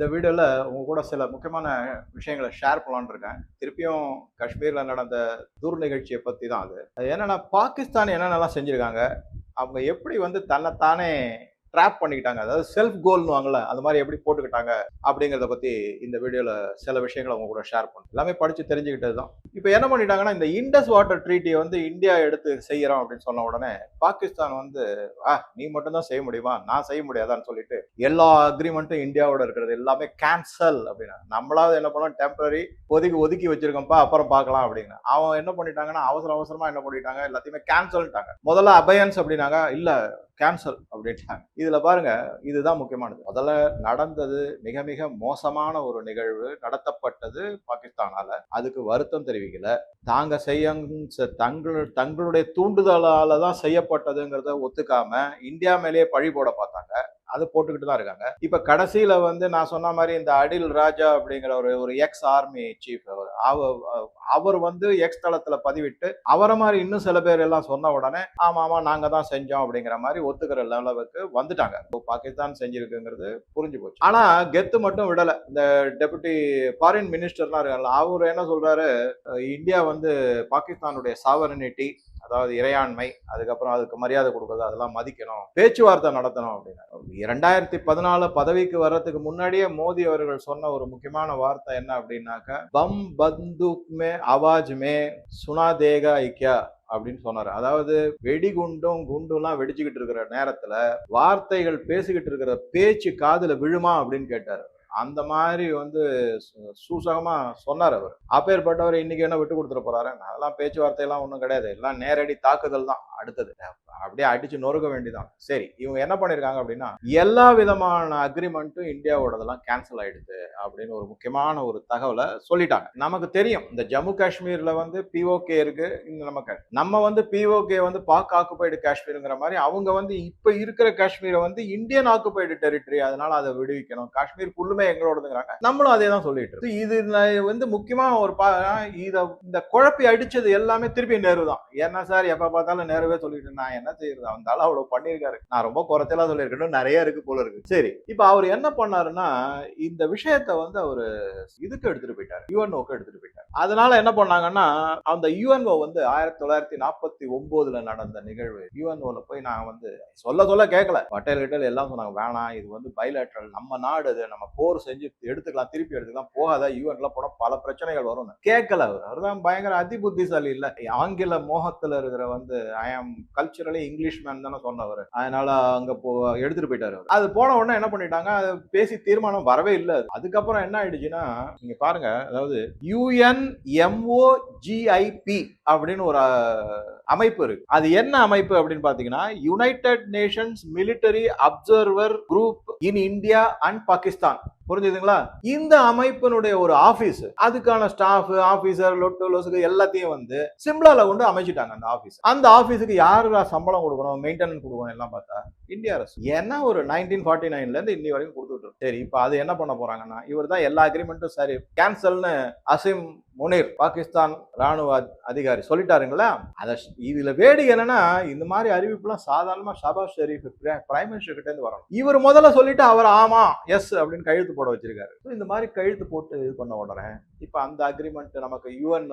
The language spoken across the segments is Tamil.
இந்த வீடியோவில் உங்கள் கூட சில முக்கியமான விஷயங்களை ஷேர் பண்ணலான் இருக்கேன். திருப்பியும் காஷ்மீரில் நடந்த தூர் நிகழ்ச்சியை பற்றி தான் அது அது பாகிஸ்தான் என்னென்னலாம் செஞ்சுருக்காங்க? அவங்க எப்படி வந்து தன்னைத்தானே ட்ராப் பண்ணிக்கிட்டாங்க. அதாவது செல்ஃப் கோல்னு வாங்கல அந்த மாதிரி எப்படி போட்டுக்கிட்டாங்க அப்படிங்கிறத பற்றி இந்த வீடியோவில் சில விஷயங்களை அவங்க கூட ஷேர் பண்ணும் எல்லாமே படித்து தெரிஞ்சுக்கிட்டது தான். இப்போ என்ன பண்ணிட்டாங்கன்னா இந்த இண்டஸ் வாட்டர் ட்ரீட்டியை வந்து இந்தியா எடுத்து செய்கிறோம் அப்படின்னு சொன்ன உடனே பாகிஸ்தான் வந்து ஆ நீ மட்டும்தான் செய்ய முடியுமா? நான் செய்ய முடியாதான்னு சொல்லிட்டு எல்லா அக்ரிமெண்ட்டும் இந்தியாவோட இருக்கிறது எல்லாமே கேன்சல் அப்படின்னா. நம்மளாவது என்ன பண்ணோம் டெம்பரரி ஒதுக்கி ஒதுக்கி வச்சிருக்கோம்ப்பா அப்புறம் பார்க்கலாம் அப்படின்னு. அவன் என்ன பண்ணிட்டாங்கன்னா அவசர அவசரமாக என்ன பண்ணிட்டாங்க? எல்லாத்தையுமே கேன்சல்ட்டாங்க முதல்ல அபயன்ஸ் அப்படின்னாங்க. இல்லை கேன்சல் அப்படின்ட்டாங்க இதில் பாருங்கள் இதுதான் முக்கியமானது. முதல்ல நடந்தது மிக மிக மோசமான ஒரு நிகழ்வு நடத்தப்பட்டது பாகிஸ்தானால. அதுக்கு வருத்தம் தெரிவிக்கல. தாங்க செய்ய தங்கள் தங்களுடைய தூண்டுதலால தான் செய்யப்பட்டதுங்கிறத ஒத்துக்காம இந்தியா மேலேயே பழி போட பார்த்தாங்க. அது போட்டுக்கிட்டு தான் இருக்காங்க. இப்போ கடைசியில் வந்து நான் சொன்ன மாதிரி இந்த அடில் ராஜா அப்படிங்கிற ஒரு ஒரு எக்ஸ் ஆர்மி சீஃப் அவர் அவர் வந்து எக்ஸ் தளத்தில் பதிவிட்டு அவரை மாதிரி இன்னும் சில பேர் எல்லாம் சொன்ன உடனே ஆமாம் ஆமாம் நாங்கள் தான் செஞ்சோம் அப்படிங்கிற மாதிரி ஒத்துக்கிற லெவலுக்கு வந்துட்டாங்க. இப்போ பாகிஸ்தான் செஞ்சிருக்குங்கிறது புரிஞ்சு போச்சு. ஆனால் கெத்து மட்டும் விடலை. இந்த டெபுட்டி ஃபாரின் மினிஸ்டர்லாம் இருக்காங்கல்ல அவர் என்ன சொல்கிறாரு இந்தியா வந்து பாகிஸ்தானுடைய சாவரனிட்டி அதாவது இறையாண்மை அதுக்கப்புறம் அதுக்கு மரியாதை கொடுக்குறது அதெல்லாம் மதிக்கணும். பேச்சுவார்த்தை நடத்தணும் அப்படின்னு. இரண்டாயிரத்தி பதினாலு பதவிக்கு வர்றதுக்கு முன்னாடியே மோடி அவர்கள் சொன்ன ஒரு முக்கியமான வார்த்தை என்ன அப்படின்னாக்க பம் பந்துக் மே ஆவாஜ் மே சுனா தேகா ஐக்கியா அப்படின்னு சொன்னார். அதாவது வெடிகுண்டும் குண்டுலாம் வெடிச்சுக்கிட்டு இருக்கிற நேரத்துல வார்த்தைகள் பேசிக்கிட்டு இருக்கிற பேச்சு காதுல விழுமா அப்படின்னு கேட்டாரு. அந்த மாதிரி வந்து சு- சொன்னார் அவர். அப்பேற்பட்டவர் இன்னைக்கு என்ன விட்டு கொடுத்துட போறாரு? அதெல்லாம் பேச்சுவார்த்தை எல்லாம் ஒன்றும் கிடையாது. எல்லாம் நேரடி தாக்குதல் தான் அடுத்தது. அப்படியே அடிச்சு நொறுக்க வேண்டிதான். சரி இவங்க என்ன பண்ணியிருக்காங்க அப்படின்னா எல்லா விதமான அக்ரிமெண்ட்டும் இந்தியாவோடதெல்லாம் கேன்சல் ஆயிடுது அப்படின்னு ஒரு முக்கியமான ஒரு தகவலை சொல்லிட்டாங்க. நமக்கு தெரியும் இந்த ஜம்மு காஷ்மீர்ல வந்து பிஓகே இருக்கு இந்த நமக்கு நம்ம வந்து பிஓகே வந்து பாக் ஆக்குபைடு காஷ்மீருங்கிற மாதிரி அவங்க வந்து இப்ப இருக்கிற காஷ்மீரை வந்து இந்தியன் ஆக்குபைடு டெரிட்டரி அதனால அதை விடுவிக்கணும். காஷ்மீர் ஃபுல்லுமே எங்களோடதுங்கிறாங்க. நம்மளும் அதே தான் சொல்லிட்டு இருக்கோம். இது நான் வந்து முக்கியமா ஒரு பா இத இந்த குழப்பி அடிச்சது எல்லாமே திருப்பி நேரு தான். என்ன சார் எப்ப பார்த்தாலும் நேருவே சொல்லிட்டு நான் என்ன செய்யறது அந்த அவ்வளவு பண்ணியிருக்காரு. நான் ரொம்ப குறைச்சலா சொல்லியிருக்கணும். நிறைய இருக்கு போல இருக்கு. சரி இப்ப அவர் என்ன பண்ணாருன்னா இந்த விஷயத்த வந்து அவரு இதுக்கு எடுத்துட்டு போயிட்டாரு. யுஎன்ஓக்கு எடுத்துட்டு போயிட்டாரு. அதனால என்ன பண்ணாங்கன்னா அந்த யூஎன்ஓ வந்து ஆயிரத்தி தொள்ளாயிரத்தி நாற்பத்தி ஒன்பதுல நடந்த நிகழ்வு. யூஎன்ஓல போய் நான் வந்து சொல்ல சொல்ல கேட்கல பட்டேல் கிட்டல் எல்லாம் சொன்னாங்க வேணாம் இது வந்து பைலேட்ரல் நம்ம நாடு இது நம்ம போர் செஞ்சு எடுத்துக்கலாம் திருப்பி எடுத்துக்கலாம் போகாத. யூஎன்ல போனால் பல பிரச்சனைகள் வரும்னு கேட்கல அவர். தான் பயங்கர அதி புத்திசாலி இல்லை. ஆங்கில மோகத்தில் இருக்கிற வந்து ஐ ஆம் கல்ச்சரலி இங்கிலீஷ் மேன் தானே சொன்னவர். அதனால அங்க போ எடுத்துட்டு போயிட்டாரு அவர். அது போன உடனே என்ன பண்ணிட்டாங்க அது பேசி தீர்மானம் வரவே இல்லை. அதுக்கப்புறம் என்ன ஆயிடுச்சுன்னா நீங்க பாருங்க அதாவது யூஎன் எம்ஓ அப்படின்னு ஒரு அமைப்பு இருக்கு. அது என்ன அமைப்பு அப்படின்னு பாத்தீங்கன்னா United Nations military observer group in India and Pakistan புரிஞ்சுதுங்களா? இந்த அமைப்பினுடைய ஒரு ஆபீஸ் அதுக்கான ஸ்டாஃப் ஆபீசர் லொட்டு லொசுக்கு எல்லாத்தையும் வந்து சிம்லால கொண்டு அமைச்சிட்டாங்க அந்த ஆபீஸ் அந்த ஆபீஸுக்கு யாரு சம்பளம் கொடுக்கணும் மெயின்டெனன்ஸ் கொடுக்கணும் எல்லாம் பார்த்தா இந்திய அரசு. ஏன்னா ஒரு நைன்டீன் ஃபார்ட்டி நைன்ல இருந்து இன்னி வரைக்கும் கொடுத்துட்டு சரி இப்போ அது என்ன பண்ண போறாங்கன்னா இவர் தான் எல்லா அக்ரிமெண்ட்டும் சரி. கேன்சல்னு அசிம் முனீர் பாகிஸ்தான் ராணுவ அதிகாரி சொல்லிட்டாருங்களா? அதை இதுல வேடிக்கை என்னன்னா இந்த மாதிரி அறிவிப்புலாம் சாதாரணமா ஷபாஸ் ஷெரீஃப் பிரைம் மினிஸ்டர் கிட்ட இருந்து வரணும். இவர் முதல்ல சொல்லிட்டு அவர் ஆமா எஸ் அப்படின்னு கையெழுத்து போட வச்சிருக்காரு. இந்த மாதிரி கையெழுத்து போட்டு இது பண்ண உடனே இப்ப அந்த அக்ரிமெண்ட் நமக்கு யூஎன்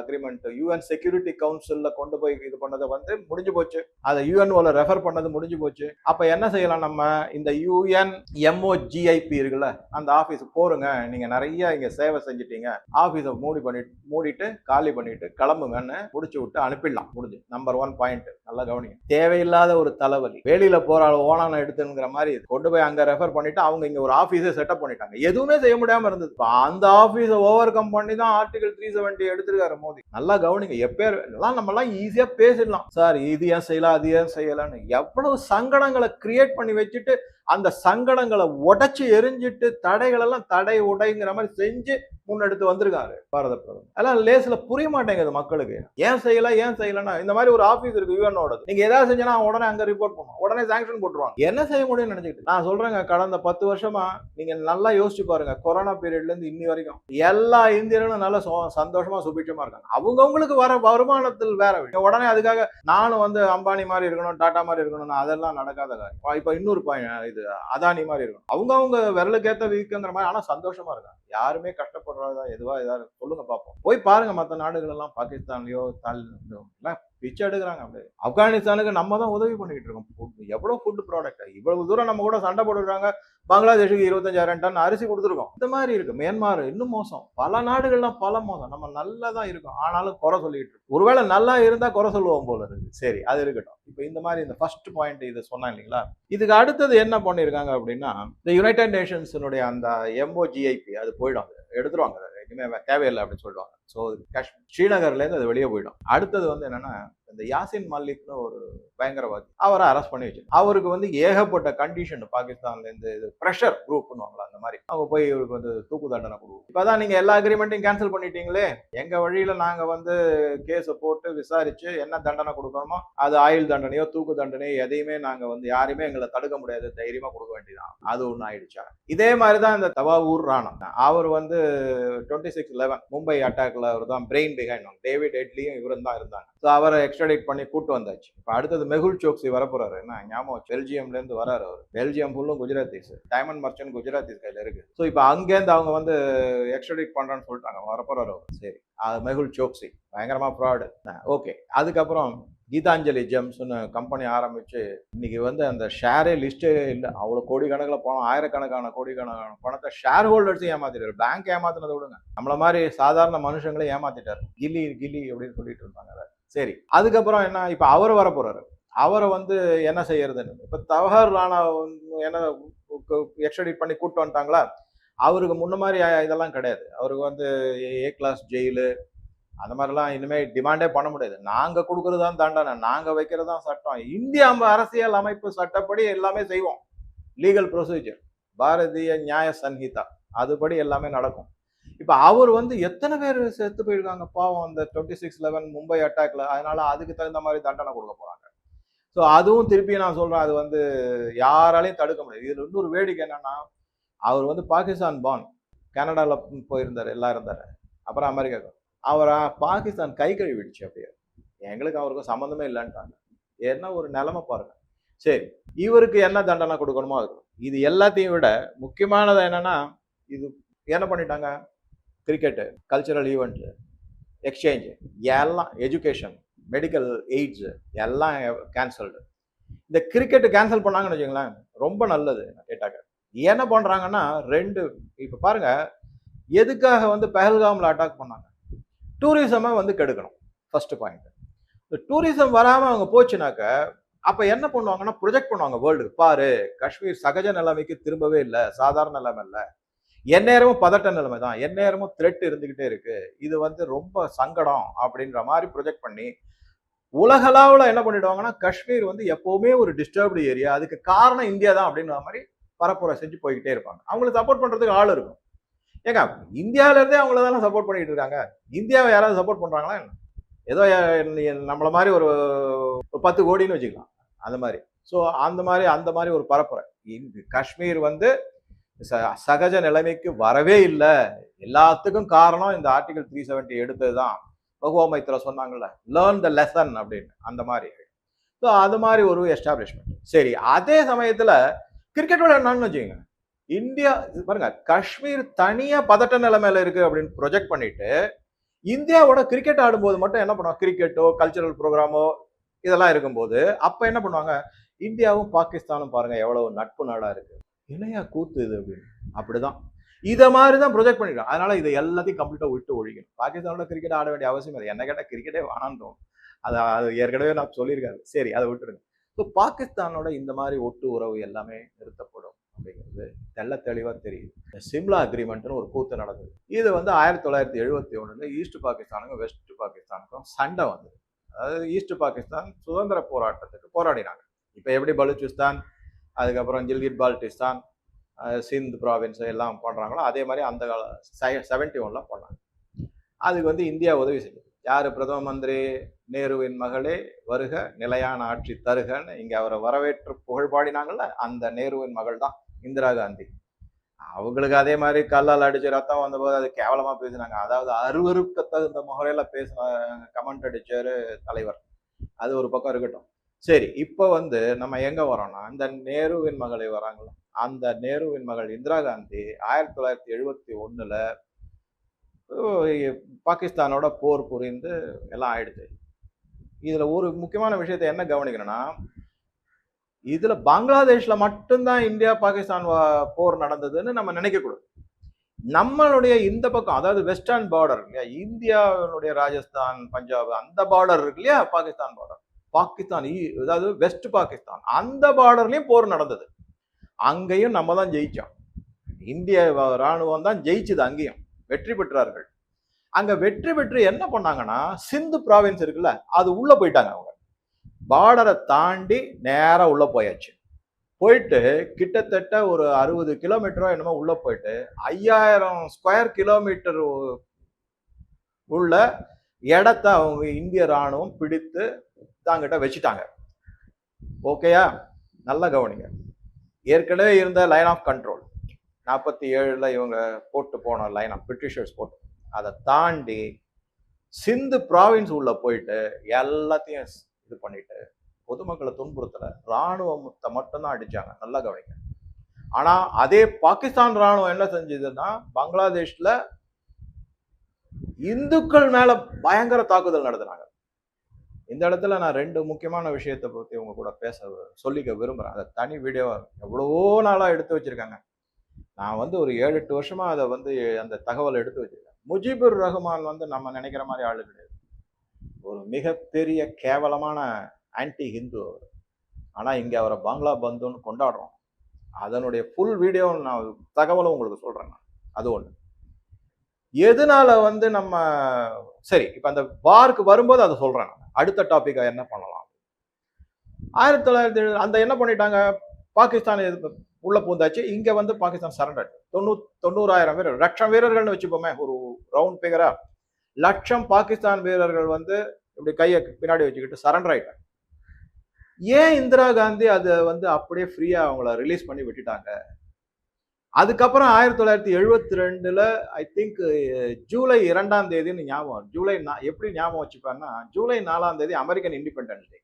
அக்ரிமெண்ட் யூஎன் செக்யூரிட்டி கவுன்சிலில் கொண்டு போய் இது பண்ணதை வந்து முடிஞ்சு போச்சு. அதை யூஎன்ஓல ரெஃபர் பண்ணது முடிஞ்சு போச்சு. அப்ப என்ன செய்யலாம் நம்ம? இந்த யூஎன் எம்ஓஜிஐபி இருக்குல்ல அந்த ஆபீஸ் போருங்க. நீங்க நிறைய இங்க சேவை செஞ்சிட்டீங்க. ஆஃபீஸை மூடி பண்ணிட்டு மூடிட்டு காலி பண்ணிட்டு கிளம்புங்கன்னு முடிச்சு விட்டு அனுப்பிடலாம். முடிஞ்சு. நம்பர் ஒன் பாயிண்ட் நல்லா கவனிங்க. தேவையில்லாத ஒரு தலைவலி. வெளியில போற ஓனான எடுத்துங்கிற மாதிரி கொண்டு போய் அங்க ரெஃபர் பண்ணிட்டு அவங்க இங்க ஒரு ஆஃபீஸை செட்டப் பண்ணிட்டாங்க. எதுவுமே செய்ய முடியாம இருந்தது. அந்த ஆபீஸை ஓவர் கம் பண்ணி தான் ஆர்டிகல் த்ரீ செவன்டி எடுத்திருக்காரு மோடி நல்லா கவனிங்க. எப்பேர் எல்லாம் நம்ம எல்லாம் ஈஸியா பேசிடலாம். சார் இது ஏன் செய்யலாம் அது ஏன் செய்யலாம்னு எவ்வளவு சங்கடங்களை கிரியேட் பண்ணி வச்சுட்டு அந்த சங்கடங்களை உடைச்சு எரிஞ்சிட்டு தடைகள் எல்லாம் தடை உடைங்கிற மாதிரி செஞ்சு முன்னெடுத்து வந்திருக்காரு பாரத பிரதமர். அதெல்லாம் லேசில் புரிய மாட்டேங்குது மக்களுக்கு. ஏன் செய்யல ஏன் செய்யலன்னா இந்த மாதிரி ஒரு ஆஃபீஸ் இருக்கு யூஎனோட நீங்க ஏதாவது செஞ்சனா உடனே அங்க ரிப்போர்ட் பண்ணுவோம் உடனே சாங்ஷன் போட்டுருவாங்க என்ன செய்ய முடியும்னு நினைச்சிட்டு நான் சொல்றேங்க கடந்த பத்து வருஷமா நீங்க நல்லா யோசிச்சு பாருங்க கொரோனா பீரியட்ல இருந்து இன்னி வரைக்கும் எல்லா இந்தியர்களும் நல்ல சோ- சந்தோஷமா சுபிட்சமா இருக்காங்க. அவங்கவுங்களுக்கு வர வருமானத்தில் வேற விஷயம். உடனே அதுக்காக நானும் வந்து அம்பானி மாதிரி இருக்கணும் டாடா மாதிரி இருக்கணும் அதெல்லாம் நடக்காத காரியம். இன்னொரு பாயிண்ட் இது அதானி மாதிரி இருக்கும். அவங்க அவங்க விரலுக்கேத்த வீக்குங்கிற மாதிரி ஆனா சந்தோஷமா இருக்காங்க. யாருமே கஷ்டப்படுறதா எதுவா ஏதாவது சொல்லுங்க பார்ப்போம் போய் பாருங்க மற்ற நாடுகள் எல்லாம் பாகிஸ்தான்லயோ தால் பிச்சை எடுக்கிறாங்க அப்படியே. ஆப்கானிஸ்தானுக்கு நம்ம தான் உதவி பண்ணிட்டு இருக்கோம். ஃபுட் எவ்வளவு ஃபுட் ப்ராடக்ட் இவ்வளவு தூரம் நம்ம கூட சண்டை போட்டுருக்காங்க பங்களாதேஷுக்கு இருபத்தஞ்சாயிரம் டன் அரிசி கொடுத்துருக்கோம். இந்த மாதிரி இருக்கு. மியான்மார் இன்னும் மோசம். பல நாடுகள்லாம் பல மோசம். நம்ம நல்லா தான் இருக்கும். ஆனாலும் குறை சொல்லிட்டு இருக்கோம். ஒருவேளை நல்லா இருந்தா குறை சொல்லுவோம் போல இருக்கு. சரி அது இருக்கட்டும். இப்போ இந்த மாதிரி இந்த ஃபர்ஸ்ட் பாயிண்ட் இதை சொன்னேன் இல்லைங்களா? இதுக்கு அடுத்தது என்ன பண்ணியிருக்காங்க அப்படின்னா இந்த யுனைடெட் நேஷன்ஸினுடைய அந்த எம்ஓஜிஐபி அது போயிடும். அது எடுத்துருவாங்க. இனிமேல் தேவையில்லை அப்படின்னு சொல்லிடுவாங்க. ஸோ காஷ் ஸ்ரீநகர்லேருந்து அது வெளியே போயிடும். அடுத்தது வந்து என்னன்னா இந்த யாசின் மல்லிக்னு ஒரு பயங்கரவாதி அவரை அரெஸ்ட் பண்ணி வச்சு அவருக்கு வந்து ஏகப்பட்ட கண்டிஷன் பாகிஸ்தான்லேருந்து இது ப்ரெஷர் குரூப்னுவாங்களா அந்த மாதிரி. அவங்க போய் இவருக்கு வந்து தூக்கு தண்டனை கொடுக்கும் இப்பதான் நீங்க எல்லா அக்ரிமெண்ட்டையும் கேன்சல் பண்ணிட்டீங்களே எங்க வழியில நாங்க வந்து கேஸை போட்டு விசாரிச்சு என்ன தண்டனை கொடுக்கணுமோ அது ஆயுள் தண்டனையோ தூக்கு தண்டனையோ எதையுமே நாங்க வந்து யாருமே எங்களை தடுக்க முடியாது தைரியமா கொடுக்க வேண்டியதான் அது ஒண்ணு ஆயிடுச்சா? இதே மாதிரிதான் இந்த தவாவூர் ராணம். அவர் வந்து டுவெண்ட்டி சிக்ஸ் லெவன் மும்பை அட்டாக்ல அவர் தான் பிரெயின் பிஹைண்ட் டேவிட் ஹெட்லியும் இவரும் தான் இருந்தாங்க. ஸோ அவரை எக்ஸ்ட்ரடிட் பண்ணி கூட்டு வந்தாச்சு. இப்போ அடுத்தது மெகுல் சோக்சி வரப்போறாரு. என்ன ஞாபகம் பெல்ஜியம்ல இருந்து வராரு அவர். பெல்ஜியம் ஃபுல்லும் குஜராத்திஸ் டைமண்ட் மர்ச்சன்ட் குஜராத்திஸ் கையில இருக்கு. ஸோ இப்போ அங்கேருந்து அவங்க வந்து எக்ஸ்ட்ரடிட் பண்றேன்னு சொல்லிட்டாங்க. வரப்போறாரு அவர். சரி. அது மெகுல் சோக்சி பயங்கரமா ஃப்ராடு ஓகே அதுக்கப்புறம் கீதாஞ்சலி ஜெம்ஸ்னு கம்பெனி ஆரம்பிச்சு இன்னைக்கு வந்து அந்த ஷேரே லிஸ்டே இல்லை. அவ்வளோ கோடிக்கணக்கில் பணம் ஆயிரக்கணக்கான கோடிக்கணக்கான பணத்தை ஷேர் ஹோல்டர்ஸையும் ஏமாத்திட்டாரு. பேங்க் ஏமாத்தினதை விடுங்க. நம்மள மாதிரி சாதாரண மனுஷங்களே ஏமாத்திட்டார். கில்லி கில்லி அப்படின்னு சொல்லிட்டு இருந்தாங்க அதை. சரி அதுக்கப்புறம் என்ன இப்போ அவர் வர போறாரு. அவரை வந்து என்ன செய்யறதுன்னு இப்போ தவஹர் ராணா என்ன எக்ஸ்ட்ரடிட் பண்ணி கூட்டு வந்துட்டாங்களா? அவருக்கு முன்ன மாதிரி இதெல்லாம் கிடையாது. அவருக்கு வந்து ஏ கிளாஸ் ஜெயிலு அந்த மாதிரிலாம் இனிமேல் டிமாண்டே பண்ண முடியாது. நாங்கள் கொடுக்கறது தான் தண்டனை நாங்கள் வைக்கிறது தான் சட்டம். இந்தியா அரசியல் அமைப்பு சட்டப்படி எல்லாமே செய்வோம். லீகல் ப்ரொசீஜர் பாரதிய நியாய சன்ஹிதா அதுபடி எல்லாமே நடக்கும். இப்போ அவர் வந்து எத்தனை பேர் செத்து போயிருக்காங்க? பாவம் அந்த டுவெண்ட்டி சிக்ஸ் லெவன் மும்பை அட்டாக்ல அதனால அதுக்கு தகுந்த மாதிரி தண்டனை கொடுக்க போறாங்க. ஸோ அதுவும் திருப்பி நான் சொல்றேன் அது வந்து யாராலையும் தடுக்க முடியாது. இதில் இன்னொரு வேடிக்கை என்னன்னா அவர் வந்து பாகிஸ்தான் பான் கனடாவில் போயிருந்தார் எல்லாம் இருந்தார். அப்புறம் அமெரிக்காவுக்கு. அவரை பாகிஸ்தான் கை கழுவிடுச்சு அப்படியே. எங்களுக்கு அவருக்கும் சம்மந்தமே இல்லைன்ட்டாங்க என்ன ஒரு நிலைமை பாருங்க. சரி இவருக்கு என்ன தண்டனை கொடுக்கணுமோ அது இது எல்லாத்தையும் விட முக்கியமானது என்னன்னா இது என்ன பண்ணிட்டாங்க? கிரிக்கெட்டு கல்ச்சரல் ஈவெண்ட்டு எக்ஸ்சேஞ்சு எல்லாம் எஜுகேஷன் மெடிக்கல் எய்ட்ஸு எல்லாம் கேன்சல்டு இந்த கிரிக்கெட்டு கேன்சல் பண்ணாங்கன்னு வச்சுங்களேன் ரொம்ப நல்லது கேட்டாக்க. என்ன பண்ணுறாங்கன்னா ரெண்டு இப்போ பாருங்கள் எதுக்காக வந்து பெஹல்காமில் அட்டாக் பண்ணாங்க? டூரிசமை வந்து கெடுக்கணும் ஃபஸ்ட்டு பாயிண்ட் இந்த டூரிசம் வராமல் அவங்க போச்சுனாக்க அப்போ என்ன பண்ணுவாங்கன்னா ப்ரொஜெக்ட் பண்ணுவாங்க வேர்ல்டு பாரு காஷ்மீர் சகஜ நிலைமைக்கு திரும்பவே இல்லை சாதாரண நிலைமை இல்லை. எந்நேரமும் பதட்ட நிலைமை தான். எந்நேரமும் த்ரெட் இருந்துக்கிட்டே இருக்கு. இது வந்து ரொம்ப சங்கடம் அப்படின்ற மாதிரி ப்ரொஜெக்ட் பண்ணி உலகளாவில் என்ன பண்ணிடுவாங்கன்னா காஷ்மீர் வந்து எப்போவுமே ஒரு டிஸ்டர்ப்டு ஏரியா அதுக்கு காரணம் இந்தியா தான் அப்படின்ற மாதிரி பரப்புரை செஞ்சு போய்கிட்டே இருப்பாங்க. அவங்களுக்கு சப்போர்ட் பண்ணுறதுக்கு ஆள் இருக்கும். ஏங்க இந்தியாவிலேருந்தே அவங்கள தானே சப்போர்ட் பண்ணிட்டு இருக்காங்க? இந்தியாவை யாராவது சப்போர்ட் பண்ணுறாங்களா என்ன? ஏதோ நம்மளை மாதிரி ஒரு ஒரு பத்து கோடின்னு வச்சுக்கலாம். அந்த மாதிரி. ஸோ அந்த மாதிரி அந்த மாதிரி ஒரு பரப்புரை. காஷ்மீர் வந்து சகஜ நிலைமைக்கு வரவே இல்லை. எல்லாத்துக்கும் காரணம் இந்த ஆர்டிகல் த்ரீ செவன்ட்டி எடுத்தது தான் பகுவமைத்தில் சொன்னாங்கல்ல லேர்ன் த லெசன் அப்படின்னு அந்த மாதிரி. ஸோ அது மாதிரி ஒரு எஸ்டாப்ளிஷ்மெண்ட் சரி அதே சமயத்தில் கிரிக்கெட்டோட என்னன்னு வச்சுக்கோங்க இந்தியா இது பாருங்க காஷ்மீர் தனியாக பதட்ட நிலைமையில இருக்கு அப்படின்னு ப்ரொஜெக்ட் பண்ணிட்டு இந்தியாவோட கிரிக்கெட் ஆடும்போது மட்டும் என்ன பண்ணுவாங்க? கிரிக்கெட்டோ கல்ச்சரல் ப்ரோக்ராமோ இதெல்லாம் இருக்கும்போது அப்போ என்ன பண்ணுவாங்க? இந்தியாவும் பாகிஸ்தானும் பாருங்க எவ்வளவு நட்பு நாடா இருக்கு. இணையா கூத்து இது அப்படின்னு. அப்படிதான். இதை மாதிரி தான் ப்ரொஜெக்ட் பண்ணிடும் அதனால இதை எல்லாத்தையும் கம்ப்ளீட்டா விட்டு ஒழிக்கணும். பாகிஸ்தானோட கிரிக்கெட் ஆட வேண்டிய அவசியம் இல்லை. என்ன கேட்டால் கிரிக்கெட்டே வேணான்னு தோணும். அது அது ஏற்கனவே நான் சொல்லியிருக்காரு. சரி அதை விட்டுருங்க. ஸோ பாகிஸ்தானோட இந்த மாதிரி ஒட்டு உறவு எல்லாமே நிறுத்தப்படும் அப்படிங்கிறது தெல்ல தெளிவாக தெரியுது. சிம்லா அக்ரிமெண்ட்னு ஒரு கூத்து நடந்தது. இது வந்து ஆயிரத்தி தொள்ளாயிரத்தி எழுபத்தி ஒன்றுல ஈஸ்ட் பாகிஸ்தானுக்கும் வெஸ்ட் பாகிஸ்தானுக்கும் சண்டை வந்தது. அதாவது ஈஸ்ட் பாகிஸ்தான் சுதந்திர போராட்டத்துக்கு போராடினாங்க. இப்போ எப்படி பலூச்சிஸ்தான் அதுக்கப்புறம் ஜில்கிட் பால்டிஸ்தான் அஹ் சிந்த் ப்ராவின்ஸ் எல்லாம் பண்ணுறாங்களோ அதே மாதிரி அந்த கால செவன்டி ஒன்ல பண்ணாங்க. அதுக்கு வந்து இந்தியா உதவி செய்யும் யார் பிரதம மந்திரி நேருவின் மகளே வருக நிலையான ஆட்சி தருகன்னு இங்கே அவரை வரவேற்று புகழ்பாடினாங்கல்ல அந்த நேருவின் மகள் தான் இந்திரா காந்தி. அவங்களுக்கு அதே மாதிரி கல்லால் அடிச்சு ரத்தம் வந்தபோது அது கேவலமாக பேசினாங்க. அதாவது அருவருக்கு தகுந்த முகரையில் பேசின கமெண்ட் அடித்தார் தலைவர். அது ஒரு பக்கம் இருக்கட்டும். சரி இப்போ வந்து நம்ம எங்கே வரோம்னா இந்த நேருவின் மகளை வராங்களோ அந்த நேருவின் மகள் இந்திரா காந்தி ஆயிரத்தி தொள்ளாயிரத்தி எழுபத்தி ஒண்ணுல பாகிஸ்தானோட போர் புரிந்து எல்லாம் ஆயிடுச்சு. இதில் ஒரு முக்கியமான விஷயத்தை என்ன கவனிக்கணும்னா இதில் பங்களாதேஷ்ல மட்டும்தான் இந்தியா பாகிஸ்தான் வா- போர் நடந்ததுன்னு நம்ம நினைக்கக்கூடாது நம்மளுடைய இந்த பக்கம் அதாவது வெஸ்டர்ன் பார்டர் இல்லையா இந்தியாவினுடைய ராஜஸ்தான் பஞ்சாப் அந்த பார்டர் இருக்கு இல்லையா பாகிஸ்தான் பார்டர் பாகிஸ்தான் அதாவது வெஸ்ட் பாகிஸ்தான் அந்த பார்டர்லயும் போர் நடந்தது. அங்கேயும் நம்ம தான் ஜெயிச்சோம். இந்திய ராணுவம் தான் ஜெயிச்சது அங்கேயும். வெற்றி பெற்றார்கள். அங்க வெற்றி பெற்று என்ன பண்ணாங்கன்னா சிந்து ப்ராவின்ஸ் இருக்குல்ல அது உள்ள போயிட்டாங்க அவங்க. பார்டரை தாண்டி நேரா உள்ள போயாச்சு. போயிட்டு கிட்டத்தட்ட ஒரு அறுபது கிலோமீட்டரோ என்னமோ உள்ள போயிட்டு ஐயாயிரம் ஸ்கொயர் கிலோமீட்டர் உள்ள இடத்த அவங்க இந்திய ராணுவம் பிடித்து தாங்கிட்ட வச்சுட்டாங்க. ஓகேயா நல்லா கவனிங்க. ஏற்கனவே இருந்த லைன் ஆஃப் கண்ட்ரோல் நாற்பத்தி ஏழுல இவங்க போட்டு போன லைன் ஆஃப் பிரிட்டிஷர்ஸ் போட்டு அதை தாண்டி சிந்து ப்ராவின்ஸ் உள்ள போயிட்டு எல்லாத்தையும் இது பண்ணிட்டு பொதுமக்களை துன்புறுத்தல. இராணுவத்தை மட்டும்தான் அடிச்சாங்க. நல்லா கவனிங்க. ஆனா அதே பாகிஸ்தான் ராணுவம் என்ன செஞ்சதுன்னா பங்களாதேஷ்ல இந்துக்கள் மேல பயங்கர தாக்குதல் நடத்தினாங்க. இந்த இடத்துல நான் ரெண்டு முக்கியமான விஷயத்தை பற்றி உங்க கூட பேச சொல்லிக்க விரும்புகிறேன் அதை தனி வீடியோவாக எவ்வளவோ நாளாக எடுத்து வச்சுருக்காங்க. நான் வந்து ஒரு ஏழு எட்டு வருஷமாக அதை வந்து அந்த தகவல் எடுத்து வச்சிருக்கேன். முஜிபுர் ரஹ்மான் வந்து நம்ம நினைக்கிற மாதிரி ஆளு கிடையாது. ஒரு மிகப்பெரிய கேவலமான ஆன்டி ஹிந்து அவர். ஆனால் இங்கே அவரை பங்களா பந்துன்னு கொண்டாடுறோம். அதனுடைய ஃபுல் வீடியோ நான் தகவலும் உங்களுக்கு சொல்கிறேன் நான். அது ஒன்று எதனால வந்து நம்ம சரி இப்போ அந்த வார்க்கு வரும்போது அதை சொல்கிறேன் அடுத்த டாப்பிக்கை என்ன பண்ணலாம்? ஆயிரத்தி தொள்ளாயிரத்தி அந்த என்ன பண்ணிட்டாங்க? பாகிஸ்தான் உள்ளே உள்ள பூந்தாச்சு. இங்கே வந்து பாகிஸ்தான் சரண்டர் தொண்ணூ தொண்ணூறாயிரம் வீரர் லட்சம் வீரர்கள்னு வச்சுப்போமே ஒரு ரவுண்ட் ஃபிகராக லட்சம் பாகிஸ்தான் வீரர்கள் வந்து இப்படி கையை பின்னாடி வச்சுக்கிட்டு சரண்டர் ஆயிட்டாங்க. ஏன் இந்திரா காந்தி அதை வந்து அப்படியே ஃப்ரீயாக அவங்கள ரிலீஸ் பண்ணி விட்டுட்டாங்க? அதுக்கப்புறம் ஆயிரத்தி தொள்ளாயிரத்தி எழுபத்தி ரெண்டுல ஐ திங்க் ஜூலை இரண்டாம் தேதின்னு ஞாபகம் ஜூலை எப்படி ஞாபகம் வச்சுப்பேன்னா ஜூலை நாலாம் தேதி அமெரிக்கன் இண்டிபெண்டன்ஸ் டே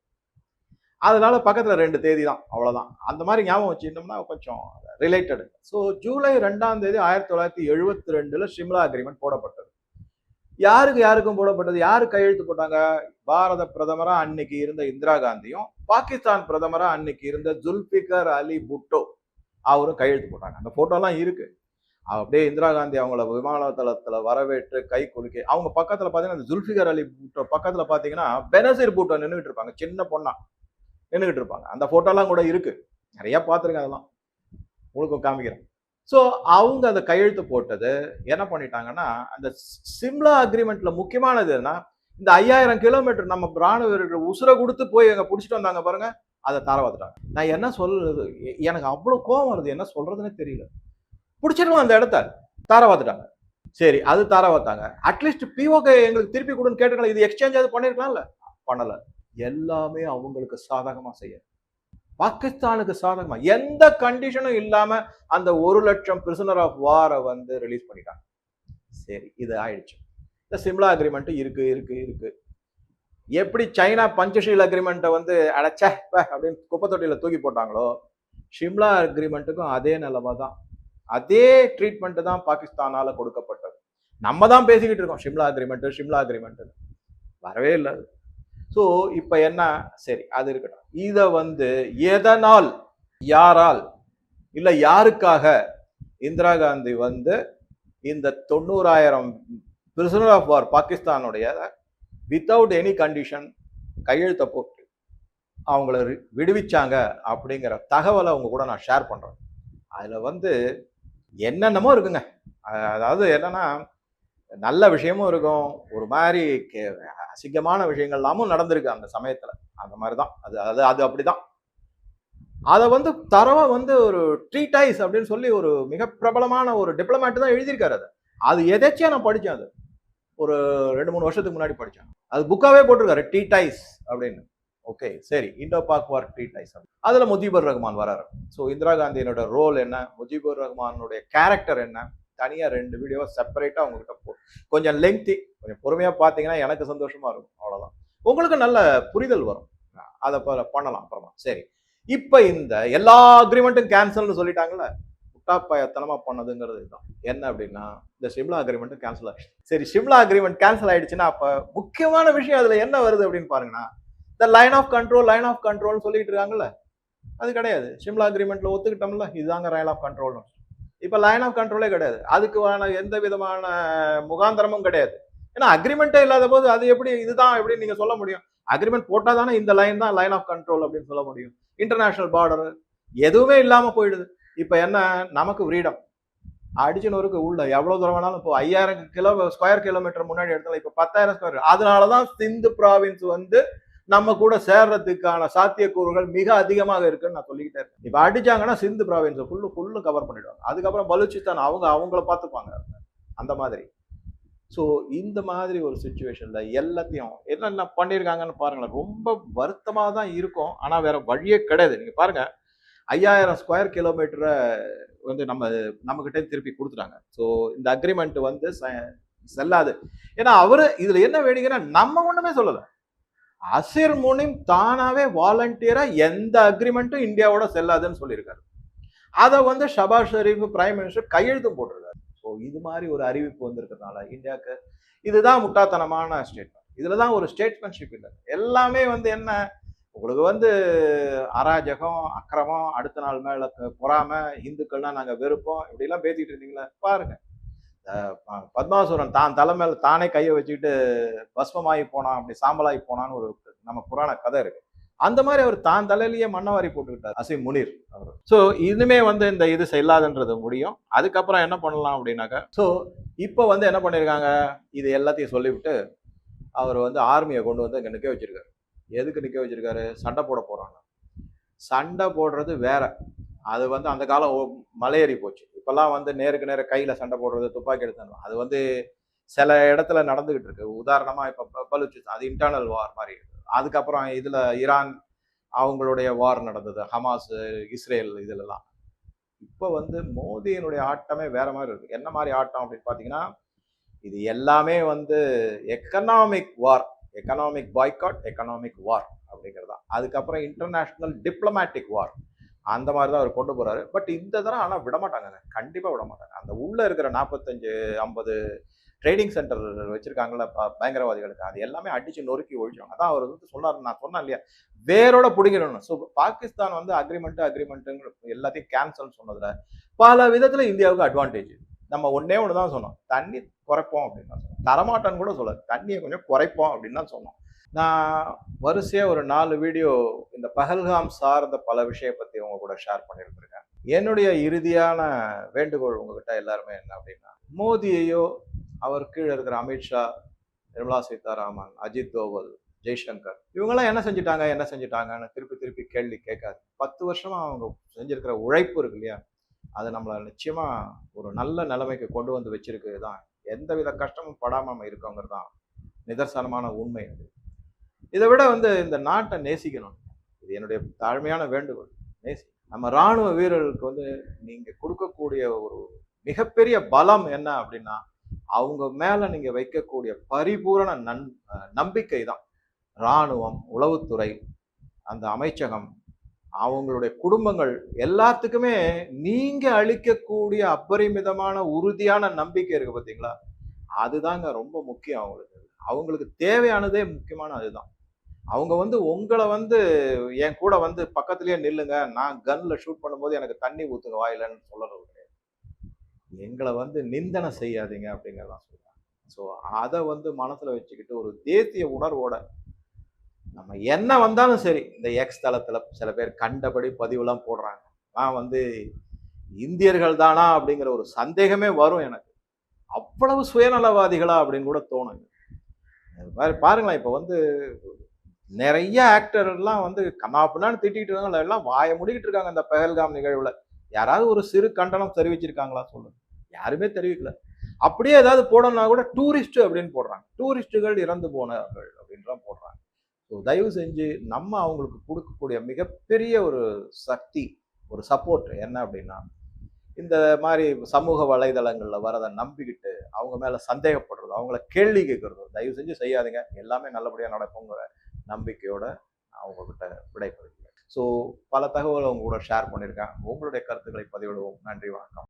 அதனால பக்கத்துல ரெண்டு தேதி தான் அவ்வளவுதான். அந்த மாதிரி ஞாபகம் வச்சுருந்தோம்னா கொஞ்சம் ரிலேட்டட் ஸோ ஜூலை ரெண்டாம் தேதி ஆயிரத்தி தொள்ளாயிரத்தி எழுபத்தி ரெண்டுல ஷிம்லா அக்ரிமெண்ட் போடப்பட்டது. யாருக்கு யாருக்கும் போடப்பட்டது? யாரு கையெழுத்து போட்டாங்க? பாரத பிரதமரா அன்னைக்கு இருந்த இந்திரா காந்தியும் பாகிஸ்தான் பிரதமரா அன்னைக்கு இருந்த ஜுல்பிகர் அலி புட்டோ அவரும் கையெழுத்து போட்டாங்க. அந்த ஃபோட்டோலாம் இருக்குது அப்படியே இந்திரா காந்தி அவங்கள விமானத்தளத்தில் வரவேற்று கை குலுக்கி அவங்க பக்கத்தில் பார்த்தீங்கன்னா இந்த ஜுல்ஃபிகர் அலி பூட்டோ பக்கத்தில் பார்த்தீங்கன்னா பெனசீர் பூட்டோ நின்றுட்டு இருப்பாங்க. சின்ன பொண்ணா நின்றுக்கிட்டு இருப்பாங்க. அந்த ஃபோட்டோலாம் கூட இருக்குது நிறையா பார்த்துருக்கேன் அதெல்லாம். உங்களுக்கும் காமிக்கிறேன். ஸோ அவங்க அந்த கையெழுத்து போட்டது என்ன பண்ணிட்டாங்கன்னா அந்த சிம்லா அக்ரிமெண்ட்ல முக்கியமானது என்ன இந்த ஐயாயிரம் கிலோமீட்டர் நம்ம ராணுவ வீரர்கள் உசுரை கொடுத்து போய் எங்க பிடிச்சிட்டு வந்தாங்க பாருங்க. அதை தாரவாத்துட்டாங்க. நான் என்ன சொல்றது? எனக்கு அவ்வளோ கோவம் வருது. என்ன சொல்றதுன்னே தெரியல. பிடிச்சிடலாம் அந்த இடத்த? தாரவாத்துட்டாங்க. சரி அது தாரவாத்தாங்க. அட்லீஸ்ட் பிஓகே எங்களுக்கு திருப்பி கொடுன்னு கேட்டுக்கலாம் இது எக்ஸ்சேஞ்ச் அது பண்ணிருக்கலாம்ல? பண்ணல. எல்லாமே அவங்களுக்கு சாதகமா செய்ய. பாகிஸ்தானுக்கு சாதகமா. எந்த கண்டிஷனும் இல்லாம அந்த ஒரு லட்சம் பிரிசனர் ஆஃப் வாரை வந்து ரிலீஸ் பண்ணிட்டாங்க. சரி இது ஆயிடுச்சு. இந்த சிம்லா அக்ரிமெண்ட் இருக்கு இருக்கு இருக்கு. எப்படி சைனா பஞ்சஷீல் அக்ரிமெண்ட்டை வந்து அடைச்ச அப்படின்னு குப்பை தொட்டியில் தூக்கி போட்டாங்களோ ஷிம்லா அக்ரிமெண்ட்டுக்கும் அதே நிலைமை தான். அதே ட்ரீட்மெண்ட்டு தான் பாகிஸ்தானால கொடுக்கப்பட்டது. நம்ம தான் பேசிக்கிட்டு இருக்கோம் ஷிம்லா அக்ரிமெண்ட்டு ஷிம்லா அக்ரிமெண்ட்டுன்னு வரவே இல்லை. ஸோ இப்போ என்ன? சரி அது இருக்கட்டும். இதை வந்து எதனால் யாரால் இல்லை யாருக்காக இந்திரா காந்தி வந்து இந்த தொண்ணூறாயிரம் பிரிசனர் ஆஃப் வார் பாகிஸ்தானுடைய வித்தவுட் எனி கண்டிஷன் கையெழுத்தை போட்டு அவங்கள விடுவிச்சாங்க அப்படிங்கிற தகவலை அவங்க கூட நான் ஷேர் பண்ணுறேன் அதில் வந்து என்னென்னமோ இருக்குங்க. அதாவது என்னென்னா நல்ல விஷயமும் இருக்கும். ஒரு மாதிரி கே- அசிங்கமான விஷயங்கள் எல்லாமும் நடந்திருக்கு அந்த சமயத்தில். அந்த மாதிரி தான் அது அது அது அப்படிதான். அதை வந்து தரவா வந்து ஒரு ட்ரீடைஸ் அப்படின்னு சொல்லி ஒரு மிக பிரபலமான ஒரு டிப்ளமேட் தான் எழுதியிருக்காரு அது. அது எதேச்சியாக நான் படித்தேன் அது. ஒரு ரெண்டு மூணு வருஷத்துக்கு முன்னாடி படித்தேன் அது புக்காவே போட்டிருக்காரு டீ டைஸ் அப்படின்னு. ஓகே சரி இண்டோ பாக் வார் அப்படின்னு. அதில் முஜிபுர் ரஹ்மான் வராரு. ஸோ இந்திரா காந்தியினோட ரோல் என்ன முஜிபுர் ரஹ்மானுடைய கேரக்டர் என்ன தனியாக ரெண்டு வீடியோவை செப்பரேட்டாக உங்ககிட்ட போ கொஞ்சம் லெங்க்தி கொஞ்சம் பொறுமையாக பார்த்தீங்கன்னா எனக்கு சந்தோஷமாக இருக்கும் அவ்வளோதான் உங்களுக்கு நல்ல புரிதல் வரும். அதை பண்ணலாம் அப்புறமா சரி இப்போ இந்த எல்லா அக்ரிமெண்ட்டும் கேன்சல்னு சொல்லிட்டாங்களே முட்டாப்பயத்தனமா பண்ணதுங்கிறது இதுதான். என்ன அப்படின்னா இந்த ஷிம்லா அக்ரிமெண்ட்டும் கேன்சல் ஆயிடுச்சு. சரி ஷிம்லா அக்ரிமெண்ட் கேன்சல் ஆயிடுச்சுன்னா அப்ப முக்கியமான விஷயம் அதுல என்ன வருது அப்படின்னு பாருங்கன்னா இந்த line of control line of கண்ட்ரோல்னு சொல்லிட்டு இருக்காங்கல்ல அது கிடையாது. ஷிம்லா அக்ரிமெண்ட்ல ஒத்துக்கிட்டோம்ல இதுதாங்க லைன் ஆஃப் கண்ட்ரோல்னு இப்ப லைன் ஆஃப் கண்ட்ரோலே கிடையாது. அதுக்கு எந்த விதமான முகாந்திரமும் கிடையாது. ஏன்னா அக்ரிமெண்ட்டே இல்லாத போது அது எப்படி இதுதான் எப்படின்னு நீங்க சொல்ல முடியும். அக்ரிமெண்ட் போட்டால் தானே இந்த லைன் தான் லைன் ஆஃப் கண்ட்ரோல் அப்படின்னு சொல்ல முடியும். இன்டர்நேஷனல் பார்டர் எதுவுமே இல்லாமல் போயிடுது. இப்போ என்ன நமக்கு ஃப்ரீடம் அடிச்சு உள்ள எவ்வளவு தூரம் வேணாலும் இப்போ ஐயாயிரம் கிலோ ஸ்கொயர் கிலோமீட்டர் முன்னாடி எடுத்தாலும் இப்போ பத்தாயிரம் ஸ்கொயர் அதனாலதான் சிந்து ப்ராவின்ஸ் வந்து நம்ம கூட சேர்றதுக்கான சாத்தியக்கூறுகள் மிக அதிகமாக இருக்குன்னு நான் சொல்லிக்கிட்டே இருக்கேன். இப்போ அடிச்சாங்கன்னா சிந்து ப்ராவின்ஸை ஃபுல்லு ஃபுல்லு கவர் பண்ணிடுவாங்க. அதுக்கப்புறம் பலுச்சிஸ்தான் அவங்க அவங்கள பார்த்துப்பாங்க. அந்த மாதிரி. ஸோ இந்த மாதிரி ஒரு சுச்சுவேஷனில் எல்லாத்தையும் என்னென்ன பண்ணியிருக்காங்கன்னு பாருங்களேன். ரொம்ப வருத்தமாக தான் இருக்கும். ஆனால் வேற வழியே கிடையாது. நீங்கள் பாருங்கள் ஐயாயிரம் ஸ்கொயர் கிலோமீட்டரை வந்து நம்ம நம்ம திருப்பி கொடுத்துட்டாங்க. ஸோ இந்த அக்ரிமெண்ட் வந்து ச- செல்லாது. ஏன்னா அவரு இதில் என்ன வேணுங்கன்னா நம்ம ஒன்றுமே சொல்லலை. அசிர் முனிம் தானாவே வாலண்டியரா எந்த அக்ரிமெண்ட்டும் இந்தியாவோட செல்லாதுன்னு சொல்லியிருக்காரு. அதை வந்து ஷபாஸ் ஷெரீஃப் பிரைம் மினிஸ்டர் கையெழுத்தும் போட்டிருக்காரு. ஸோ இது மாதிரி ஒரு அறிவிப்பு வந்திருக்கிறதுனால இந்தியாவுக்கு இதுதான் முட்டாத்தனமான ஸ்டேட்மெண்ட் இதில் தான் ஒரு ஸ்டேட்மெண்ட்ஷிப் இல்லை. எல்லாமே வந்து என்ன உங்களுக்கு வந்து அராஜகம் அக்கிரமம் அடுத்த நாள் மேலே பொறாம பொறாமை இந்துக்கள்னா நாங்கள் வெறுப்போம் இப்படிலாம் பேசிக்கிட்டு இருந்தீங்களே பாருங்க. பத்மாசுரன் தான் தலை தானே கையை வச்சுக்கிட்டு பஸ்மமாகி போனான் அப்படி சாம்பலாகி போனான்னு ஒரு நம்ம புராண கதை இருக்கு. அந்த மாதிரி அவர் தான் தலையிலேயே மண்ணவாரி போட்டுக்கிட்டார் அசை முனிர் அவர். ஸோ இனிமே வந்து இந்த இது செல்லாதுன்றது முடியும். அதுக்கப்புறம் என்ன பண்ணலாம் அப்படின்னாக்கா ஸோ இப்போ வந்து என்ன பண்ணியிருக்காங்க இது எல்லாத்தையும் சொல்லிவிட்டு அவர் வந்து ஆர்மியை கொண்டு வந்து இங்கே நிற்க வச்சிருக்காரு. எதுக்கு நிற்க வச்சிருக்காரு? சண்டை போட போகிறாங்க சண்டை போடுறது வேற. அது வந்து அந்த காலம் ஓ- மலையேறி போச்சு. இப்போல்லாம் வந்து நேருக்கு நேர கையில் சண்டை போடுறது துப்பாக்கி எடுத்து அது வந்து சில இடத்துல நடந்துகிட்டு இருக்கு. உதாரணமாக இப்போ பலுச்சு அது இன்டர்னல் வார் மாதிரி. அதுக்கப்புறம் இதில் ஈரான் அவங்களுடைய வார் நடந்தது. ஹமாஸ் இஸ்ரேல் இதிலெல்லாம் இப்போ வந்து மோதியினுடைய ஆட்டமே வேற மாதிரி இருக்கு. என்ன மாதிரி ஆட்டம் அப்படின்னு பார்த்தீங்கன்னா இது எல்லாமே வந்து economic war economic boycott economic war அப்படிங்கிறது தான். அதுக்கப்புறம் இன்டர்நேஷ்னல் டிப்ளமேட்டிக் வார் அந்த மாதிரி தான் அவர் கொண்டு போகிறாரு பட் இந்த தடவை ஆனால் விட மாட்டாங்க கண்டிப்பாக விட மாட்டாங்க. அந்த உள்ளே இருக்கிற நாற்பத்தஞ்சு ஐம்பது ட்ரேடிங் சென்டர் வச்சுருக்காங்கள ப- பயங்கரவாதிகளுக்கு அது எல்லாமே அடித்து நொறுக்கி ஒழிச்சாங்க அதான் அவர் வந்து சொன்னார் நான் சொன்னேன் இல்லையா? வேரோட பிடிக்கணும் ஸோ பாகிஸ்தான் வந்து அக்ரிமெண்ட்டு அக்ரிமெண்ட்டுங்கிற எல்லாத்தையும் கேன்சல் சொன்னதில் பல விதத்தில் இந்தியாவுக்கு அட்வான்டேஜ் நம்ம ஒன்றே ஒன்று தான் சொன்னோம். தண்ணி குறைப்போம் அப்படின்னு தான் சொன்னோம். தரமாட்டான்னு கூட சொல்ல தண்ணியை கொஞ்சம் குறைப்போம் அப்படின்னு தான் சொன்னோம். நான் வரிசையாக ஒரு நாலு வீடியோ இந்த பஹல்காம் சார்ந்த பல விஷய பற்றி உங்க கூட ஷேர் பண்ணியிருந்திருக்கேன். என்னுடைய இறுதியான வேண்டுகோள் உங்ககிட்ட எல்லாருமே என்ன அப்படின்னா மோதியையோ அவர் கீழே இருக்கிற அமித்ஷா நிர்மலா சீதாராமன் அஜித் தோவல் ஜெய்சங்கர் இவங்கெல்லாம் என்ன செஞ்சுட்டாங்க என்ன செஞ்சுட்டாங்கன்னு திருப்பி திருப்பி கேள்வி கேட்காது. பத்து வருஷமா அவங்க செஞ்சிருக்கிற உழைப்பு இருக்கு இல்லையா? அது நம்மளை நிச்சயமா ஒரு நல்ல நிலைமைக்கு கொண்டு வந்து வச்சிருக்கு தான் எந்தவித கஷ்டமும் படாமல் நம்ம இருக்கோங்கிறது தான் நிதர்சனமான உண்மை அது. இதை விட வந்து இந்த நாட்டை நேசிக்கணும். இது என்னுடைய தாழ்மையான வேண்டுகோள். நேசி நம்ம ராணுவ வீரர்களுக்கு வந்து நீங்கள் கொடுக்கக்கூடிய ஒரு மிகப்பெரிய பலம் என்ன அப்படின்னா அவங்க மேலே நீங்கள் வைக்கக்கூடிய பரிபூரண நன் நம்பிக்கை தான் ராணுவம் உளவுத்துறை அந்த அமைச்சகம் அவங்களுடைய குடும்பங்கள் எல்லாத்துக்குமே நீங்க அளிக்கக்கூடிய அபரிமிதமான உறுதியான நம்பிக்கை இருக்கு பாத்தீங்களா? அதுதாங்க ரொம்ப முக்கியம் அவங்களுக்கு. அவங்களுக்கு தேவையானதே முக்கியமான அதுதான். அவங்க வந்து உங்களை வந்து என் கூட வந்து பக்கத்துலயே நில்லுங்க. நான் கன்ல ஷூட் பண்ணும்போது எனக்கு தண்ணி ஊத்துங்க வாயிலன்னு சொல்லறது கிடையாது. எங்களை வந்து நிந்தனை செய்யாதீங்க அப்படிங்கிறதான் சொல்றாங்க. ஸோ அதை வந்து மனசுல வச்சுக்கிட்டு ஒரு தேசிய உணர்வோட நம்ம என்ன வந்தாலும் சரி இந்த எக்ஸ் தளத்தில் சில பேர் கண்டபடி பதிவுலாம் போடுறாங்க. நான் வந்து இந்தியர்கள் தானா அப்படிங்கிற ஒரு சந்தேகமே வரும் எனக்கு. அவ்வளவு சுயநலவாதிகளா அப்படின்னு கூட தோணுங்க அது மாதிரி பாருங்களேன் இப்போ வந்து நிறைய ஆக்டர்லாம் வந்து கண்ணாப்புனான்னு திட்டிகிட்டு இருக்காங்க எல்லாம் வாயை முடிக்கிட்டு இருக்காங்க அந்த பெஹல்காம் நிகழ்வில். யாராவது ஒரு சிறு கண்டனம் தெரிவிச்சிருக்காங்களா சொல்லுங்க. யாருமே தெரிவிக்கல. அப்படியே ஏதாவது போடணும்னா கூட டூரிஸ்ட் அப்படின்னு போடுறாங்க. டூரிஸ்டுகள் இறந்து போனவர்கள் அப்படின்லாம் போடுறாங்க. ஸோ தயவு செஞ்சு நம்ம அவங்களுக்கு கொடுக்கக்கூடிய மிகப்பெரிய ஒரு சக்தி ஒரு சப்போர்ட் என்ன அப்படின்னா இந்த மாதிரி சமூக வலைதளங்களில் வரதை நம்பிக்கிட்டு அவங்க மேலே சந்தேகப்படுறது அவங்கள கேள்வி கேட்குறது. தயவு செஞ்சு செய்யாதீங்க. எல்லாமே நல்லபடியாக நடக்குங்கிற நம்பிக்கையோட நான் உங்ககிட்ட விடைபெறுகிறேன். ஸோ பல தகவலை உங்க கூட ஷேர் பண்ணியிருக்கேன். உங்களுடைய கருத்துக்களை பதிவிடுவோம். நன்றி வணக்கம்.